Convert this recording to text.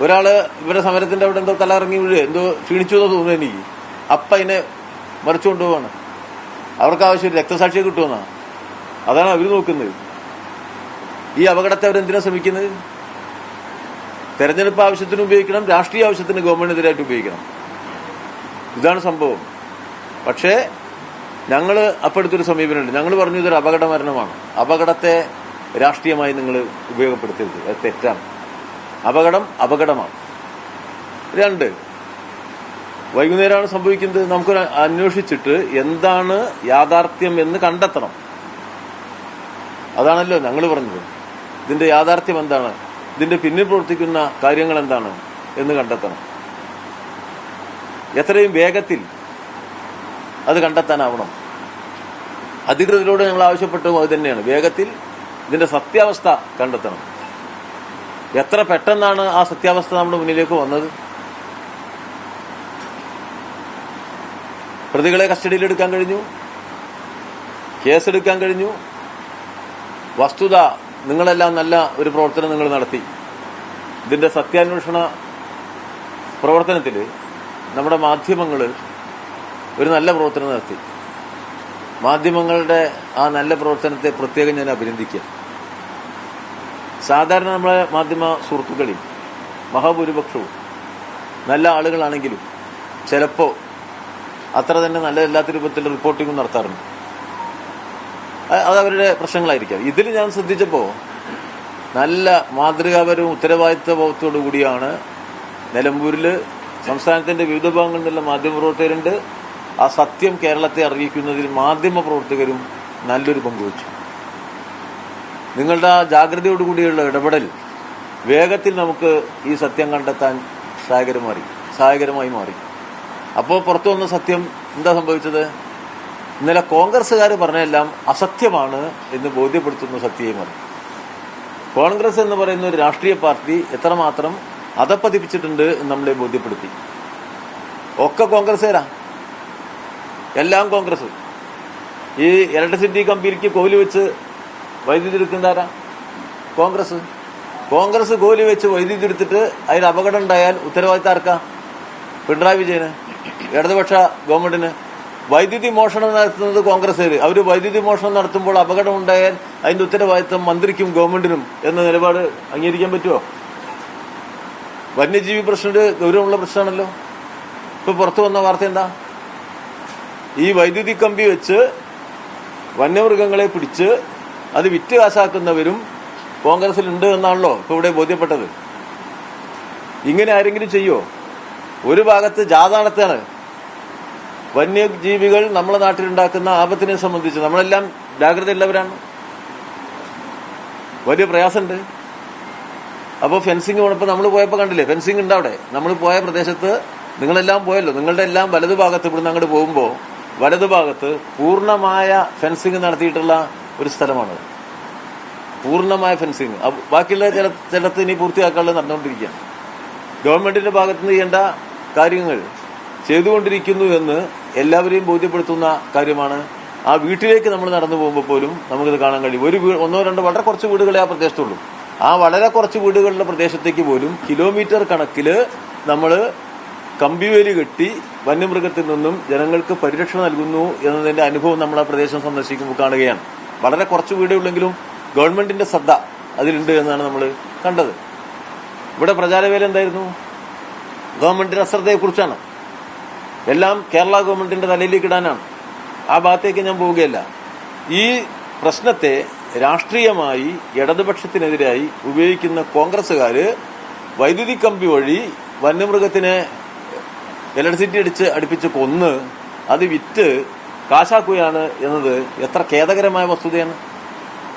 ഒരാൾ ഇവരുടെ സമരത്തിന്റെ അവിടെ എന്തോ തലയിറങ്ങി വീഴുക എന്തോ ക്ഷീണിച്ചു എന്ന് തോന്നുന്നു എനിക്ക്. അപ്പ അതിനെ മറിച്ചു കൊണ്ടുപോവാണ് അവർക്ക് ആവശ്യം രക്തസാക്ഷിയെ കിട്ടുമെന്നാ. അതാണ് അവർ നോക്കുന്നത്. ഈ അപകടത്തെ അവരെന്തിനാ ശ്രമിക്കുന്നത്? തെരഞ്ഞെടുപ്പ് ആവശ്യത്തിന് ഉപയോഗിക്കണം രാഷ്ട്രീയ ആവശ്യത്തിന് ഗവൺമെന്റിനെതിരായിട്ട് ഉപയോഗിക്കണം. ഇതാണ് സംഭവം. പക്ഷേ ഞങ്ങൾ അപ്പടുത്തൊരു സമീപനമുണ്ട്. ഞങ്ങൾ പറഞ്ഞു ഇതൊരു അപകട മരണമാണ് അപകടത്തെ രാഷ്ട്രീയമായി നിങ്ങൾ ഉപയോഗപ്പെടുത്തരുത്. അത് തെറ്റാണ്. അപകടം അപകടമാണ്. രണ്ട് വൈകുന്നേരമാണ് സംഭവിക്കുന്നത്. നമുക്ക് അന്വേഷിച്ചിട്ട് എന്താണ് യാഥാർത്ഥ്യം എന്ന് കണ്ടെത്തണം. അതാണല്ലോ ഞങ്ങൾ പറഞ്ഞത്. ഇതിന്റെ യാഥാർത്ഥ്യം എന്താണ്? ഇതിന്റെ പിന്നിൽ പ്രവർത്തിക്കുന്ന കാര്യങ്ങൾ എന്താണ് എന്ന് കണ്ടെത്തണം. എത്രയും വേഗത്തിൽ അത് കണ്ടെത്താനാവണം. അധികൃതരോട് ഞങ്ങൾ ആവശ്യപ്പെട്ടതും അത് തന്നെയാണ്. വേഗത്തിൽ ഇതിന്റെ സത്യാവസ്ഥ കണ്ടെത്തണം. എത്ര പെട്ടെന്നാണ് ആ സത്യാവസ്ഥ നമ്മുടെ മുന്നിലേക്ക് വന്നത്? പ്രതികളെ കസ്റ്റഡിയിലെടുക്കാൻ കഴിഞ്ഞു? കേസെടുക്കാൻ കഴിഞ്ഞു? വസ്തുത നിങ്ങളെല്ലാം നല്ല ഒരു പ്രവർത്തനം നിങ്ങൾ നടത്തി. ഇതിന്റെ സത്യാന്വേഷണ പ്രവർത്തനത്തിൽ നമ്മുടെ മാധ്യമങ്ങൾ ഒരു നല്ല പ്രവർത്തനം നടത്തി. മാധ്യമങ്ങളുടെ ആ നല്ല പ്രവർത്തനത്തെ പ്രത്യേകം ഞാൻ അഭിനന്ദിക്കുക സാധാരണ നമ്മളെ മാധ്യമ സുഹൃത്തുക്കളിൽ മഹാഭൂരിപക്ഷവും നല്ല ആളുകളാണെങ്കിലും ചിലപ്പോൾ അത്ര തന്നെ നല്ലതല്ലാത്ത രൂപത്തിൽ റിപ്പോർട്ടിങ്ങും നടത്താറുണ്ട്. അത് അവരുടെ പ്രശ്നങ്ങളായിരിക്കാം. ഇതിൽ ഞാൻ ശ്രദ്ധിച്ചപ്പോൾ നല്ല മാതൃകാപരവും ഉത്തരവാദിത്വ ബോധത്തോടു കൂടിയാണ് നിലമ്പൂരിൽ സംസ്ഥാനത്തിന്റെ വിവിധ ഭാഗങ്ങളിൽ നിന്നുള്ള മാധ്യമപ്രവർത്തകരുണ്ട് ആ സത്യം കേരളത്തെ അറിയിക്കുന്നതിൽ മാധ്യമ പ്രവർത്തകരും നല്ലൊരു പങ്കുവച്ചു നിങ്ങളുടെ ആ ജാഗ്രതയോടുകൂടിയുള്ള ഇടപെടൽ വേഗത്തിൽ നമുക്ക് ഈ സത്യം കണ്ടെത്താൻ സഹായകരമായി സഹായകരമായി മാറി. അപ്പോൾ പുറത്തു വന്ന സത്യം എന്താ സംഭവിച്ചത്? ഇന്നലെ കോൺഗ്രസ്സുകാർ പറഞ്ഞെല്ലാം അസത്യമാണ് എന്ന് ബോധ്യപ്പെടുത്തുന്ന സത്യമായി കോൺഗ്രസ് എന്ന് പറയുന്ന ഒരു രാഷ്ട്രീയ പാർട്ടി എത്രമാത്രം അതപ്പതിപ്പിച്ചിട്ടുണ്ട് എന്ന് നമ്മളെ ബോധ്യപ്പെടുത്തി. ഒക്കെ കോൺഗ്രസ്സുകാരാ. എല്ലാം കോൺഗ്രസ്. ഈ ഇലക്ട്രിസിറ്റി കമ്പനിക്ക് കോലി വെച്ച് വൈദ്യുതി എടുക്കുന്നതാരാ കോൺഗ്രസ്. കോൺഗ്രസ് കോലി വെച്ച് വൈദ്യുതി എടുത്തിട്ട് അതിന് അപകടം ഉണ്ടായാൽ ഉത്തരവാദിത്തം ആർക്കാ? പിണറായി വിജയന് ഇടതുപക്ഷ ഗവൺമെന്റിന്. വൈദ്യുതി മോഷണം നടത്തുന്നത് കോൺഗ്രസ്സുകാർ അവർ വൈദ്യുതി മോഷണം നടത്തുമ്പോൾ അപകടം ഉണ്ടായാൽ അതിന്റെ ഉത്തരവാദിത്തം മന്ത്രിക്കും ഗവൺമെന്റിനും എന്ന നിലപാട് അംഗീകരിക്കാൻ പറ്റുമോ വന്യജീവി പ്രശ്നം ഗൗരവമുള്ള പ്രശ്നമാണല്ലോ. ഇപ്പൊ പുറത്തു വന്ന വാർത്ത എന്താ? ഈ വൈദ്യുതി കമ്പി വെച്ച് വന്യമൃഗങ്ങളെ പിടിച്ച് അത് വിറ്റ് കാശാക്കുന്നവരും കോൺഗ്രസിലുണ്ട് എന്നാണല്ലോ ഇപ്പൊ ഇവിടെ ബോധ്യപ്പെട്ടത്. ഇങ്ങനെ ആരെങ്കിലും ചെയ്യോ? ഒരു ഭാഗത്ത് ജാതാണത്താണ് വന്യജീവികൾ നമ്മളെ നാട്ടിലുണ്ടാക്കുന്ന ആപത്തിനെ സംബന്ധിച്ച് നമ്മളെല്ലാം ജാഗ്രതയുള്ളവരാണ്. വലിയ പ്രയാസമുണ്ട്. അപ്പോൾ ഫെൻസിങ് പോണപ്പോൾ നമ്മൾ പോയപ്പോൾ കണ്ടില്ലേ? ഫെൻസിങ് ഉണ്ട് അവിടെ. നമ്മൾ പോയ പ്രദേശത്ത് നിങ്ങളെല്ലാം പോയല്ലോ. നിങ്ങളുടെ എല്ലാം വലതുഭാഗത്ത് ഇവിടുന്ന് അങ്ങോട്ട് പോകുമ്പോൾ വലതുഭാഗത്ത് പൂർണമായ ഫെൻസിങ് നടത്തിയിട്ടുള്ള ഒരു സ്ഥലമാണ്. പൂർണമായ ഫെൻസിങ് ബാക്കിയുള്ള ചില ചിലത്ത് ഇനി പൂർത്തിയാക്കാനുള്ള നടന്നുകൊണ്ടിരിക്കുകയാണ്. ഗവൺമെന്റിന്റെ ഭാഗത്ത് നിന്ന് ചെയ്യേണ്ട കാര്യങ്ങൾ ചെയ്തുകൊണ്ടിരിക്കുന്നു എന്ന് എല്ലാവരെയും ബോധ്യപ്പെടുത്തുന്ന കാര്യമാണ്. ആ വീട്ടിലേക്ക് നമ്മൾ നടന്നു പോകുമ്പോൾ പോലും നമുക്കിത് കാണാൻ കഴിയും. ഒരു ഒന്നോ രണ്ടോ വളരെ കുറച്ച് വീടുകളെ ആ പ്രദേശത്തുള്ളൂ. ആ വളരെ കുറച്ച് വീടുകളുടെ പ്രദേശത്തേക്ക് പോലും കിലോമീറ്റർ കണക്കിൽ നമ്മൾ കമ്പിവേലി കെട്ടി വന്യമൃഗത്തിൽ നിന്നും ജനങ്ങൾക്ക് പരിരക്ഷ നൽകുന്നു എന്നതിന്റെ അനുഭവം നമ്മൾ ആ പ്രദേശം സന്ദർശിക്കുമ്പോൾ കാണുകയാണ്. വളരെ കുറച്ച് വീടേ ഉള്ളെങ്കിലും ഗവൺമെന്റിന്റെ ശ്രദ്ധ അതിലുണ്ട് എന്നാണ് നമ്മൾ കണ്ടത്. ഇവിടെ പ്രചാരവേല എന്തായിരുന്നു? ഗവൺമെന്റിന്റെ അശ്രദ്ധയെക്കുറിച്ചാണ്. എല്ലാം കേരള ഗവൺമെന്റിന്റെ തലയിലേക്ക് ഇടാനാണ്. ആ ഭാഗത്തേക്ക് ഞാൻ പോവുകയല്ല. ഈ പ്രശ്നത്തെ രാഷ്ട്രീയമായി ഇടതുപക്ഷത്തിനെതിരായി ഉപയോഗിക്കുന്ന കോൺഗ്രസ്സുകാര് വൈദ്യുതി കമ്പി വഴി വന്യമൃഗത്തിനെ ഇലക്ട്രിസിറ്റി അടിച്ച് അടുപ്പിച്ച് കൊന്ന് അത് വിറ്റ് കാശാക്കുകയാണ് എന്നത് എത്ര ഖേദകരമായ വസ്തുതയാണ്.